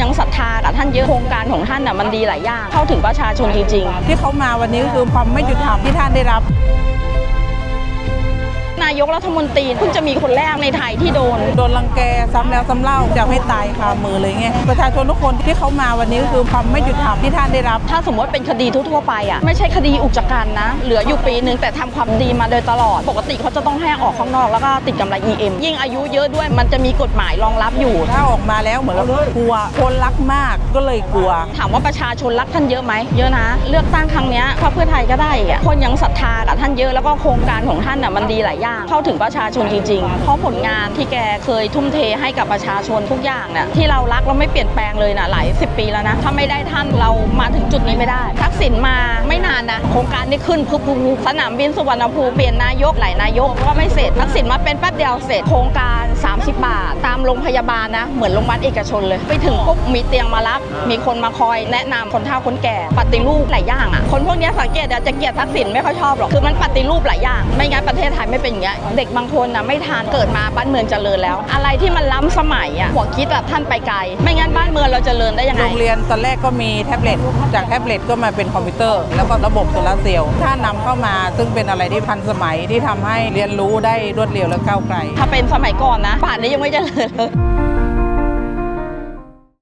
ยังศรัทธากับท่านเยอะโครงการของท่านน่ะมันดีหลายอย่างเข้าถึงประชาชนจริงๆ ที่เขามาวันนี้ก็คือความไม่ยุติธรรมที่ท่านได้รับายกรัฐมนตรีเพิ่งจะมีคนแรกในไทยที่โดน โดนรังแกซ้ำแล้วซ้ำเล่าจะให้ตายคามือเลยไงประชาชนทุกคนที่เขามาวันนี้ก็คือความไม่ยุติธรรมที่ท่านได้รับ ถ้าสมมติเป็นคดีทั่วๆไปอะไม่ใช่คดีอุกจการนะ เหลืออยู่ปีหนึ่งแต่ทำความดีมาโดยตลอด ปกติเขาจะต้องให้ออกข้างนอกแล้วก็ติดกำไร EM ยิ่งอายุเยอะด้วยมันจะมีกฎหมายรองรับอยู่ ถ้าออกมาแล้วเหมือนเรากลัวคนรักมากก็เลยกลัว ถามว่าประชาชนรักท่านเยอะไหมเยอะนะ เลือกตั้งครั้งเนี้ยพรรคเพื่อไทยก็ได้อะคนยังศรัทธากับท่านเยอะแล้วก็โครงการของท่านน่ะมันดีหลายอย่างเข้าถึงประชาชนจริงๆ เพราะผลงานที่แกเคยทุ่มเทให้กับประชาชนทุกอย่างเนี่ยที่เรารักเราไม่เปลี่ยนแปลงเลยนะหลายสิบปีแล้วนะ ถ้าไม่ได้ท่านเรามาถึงจุดนี้ไม่ได้ ทักษิณมาไม่นานนะ โครงการนี้ขึ้นพึบพึบพึบสนามบินสุวรรณภูมิเปลี่ยนนายกหลายนายกก็ไม่เสร็จทักษิณมาเป็นแป๊บเดียวเสร็จโครงการ 30บาท ตามโรงพยาบาลนะ เหมือนโรงพยาบาลเอกชนเลย ไปถึงปุ๊บมีเตียงมารับ มีคนมาคอยแนะนำคนเฒ่าคนแก่ปฏิรูปหลายอย่างอะคนพวกเนี้ยสังเกตอะจะเกลียดทักษิณไม่ค่อยชอบหรอกคือมันปฏิรูปหลายอย่าง ไม่งั้นประเทศไทยไม่เป็นอย่างเงี้ยเด็กบางคนนะไม่ทานเกิดมาบ้านเมืองเจริญแล้ว อะไรที่มันล้ำสมัยอะหัวคิดแบบท่านไปไกล ไม่งั้นบ้านเมืองเราเจริญได้ยังไงโรงเรียนตอนแรกก็มีแท็บเล็ตจากแท็บเล็ตก็มาเป็นคอมพิวเตอร์ แล้วก็ระบบโซลาร์เซลล์ถ้านำเข้ามาซึ่งเป็นอะไรที่ทันสมัยที่ทำให้เรียนรู้ได้รวดเร็วและก้าวไกล ถ้าเป็นสมัยก่อนนะป่านนี้ยังไม่เจริญเลย